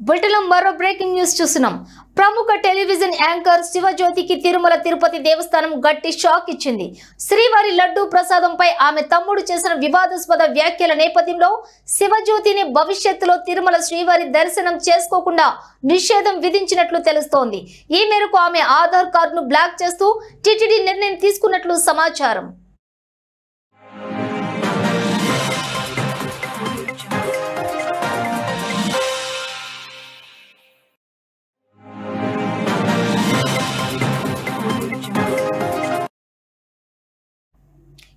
బులెటిన్లో మరో breaking news చూస్తున్నాం. ప్రముఖ టెలివిజన్ యాంకర్ శివజ్యోతికి తిరుమల తిరుపతి దేవస్థానం గట్టి షాక్ ఇచ్చింది. శ్రీవారి లడ్డూ ప్రసాదంపై ఆమె తమ్ముడు చేసిన వివాదాస్పద వ్యాఖ్యల నేపథ్యంలో శివజ్యోతిని భవిష్యత్తులో తిరుమల శ్రీవారి దర్శనం చేసుకోకుండా నిషేధం విధించినట్లు తెలుస్తోంది. ఈ మేరకు ఆమె ఆధార్ కార్డును బ్లాక్ చేస్తూ టిటిడి నిర్ణయం తీసుకున్నట్లు సమాచారం.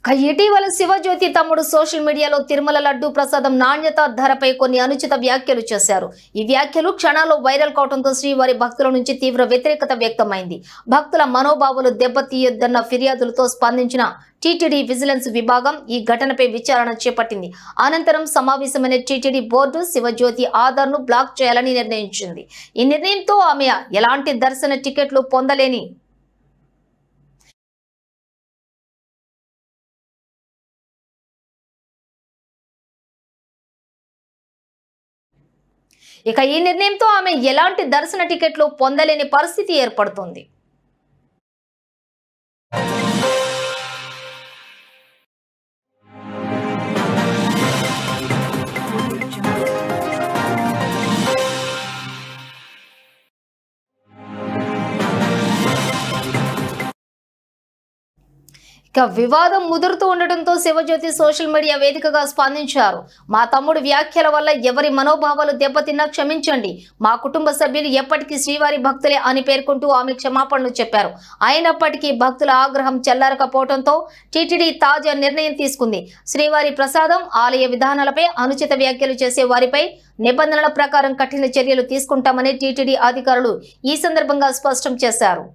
ఇటీవల శివజ్యోతి తమ్ముడు సోషల్ మీడియాలో తిరుమల లడ్డు ప్రసాదం నాణ్యత ధరపై కొన్ని అనుచిత వ్యాఖ్యలు చేశారు. ఈ వ్యాఖ్యలు క్షణాల్లో వైరల్ కావడంతో శ్రీవారి భక్తుల నుంచి తీవ్ర వ్యతిరేకత వ్యక్తమైంది. భక్తుల మనోభావాలు దెబ్బతీయొద్దన్న ఫిర్యాదులతో స్పందించిన టీటీడీ విజిలెన్స్ విభాగం ఈ ఘటనపై విచారణ చేపట్టింది. అనంతరం సమావేశమైన టీటీడీ బోర్డు శివజ్యోతి ఆధార్ను బ్లాక్ చేయాలని నిర్ణయించింది. ఈ నిర్ణయంతో ఆమె ఎలాంటి దర్శన టికెట్లు పొందలేని ఇక ఈ నిర్ణయంతో ఆమె ఎలాంటి దర్శన టికెట్లు పొందలేని పరిస్థితి ఏర్పడుతుంది. ఇక వివాదం ముదురుతూ ఉండటంతో శివజ్యోతి సోషల్ మీడియా వేదికగా స్పందించారు. మా తమ్ముడు వ్యాఖ్యల వల్ల ఎవరి మనోభావాలు దెబ్బతిన్నా క్షమించండి. మా కుటుంబ సభ్యులు ఎప్పటికీ శ్రీవారి భక్తులే అని పేర్కొంటూ ఆమె క్షమాపణలు చెప్పారు. అయినప్పటికీ భక్తుల ఆగ్రహం చెల్లారకపోవడంతో టీటీడీ తాజా నిర్ణయం తీసుకుంది. శ్రీవారి ప్రసాదం ఆలయ విధానాలపై అనుచిత వ్యాఖ్యలు చేసే వారిపై నిబంధనల ప్రకారం కఠిన చర్యలు తీసుకుంటామని టీటీడీ అధికారులు ఈ సందర్భంగా స్పష్టం చేశారు.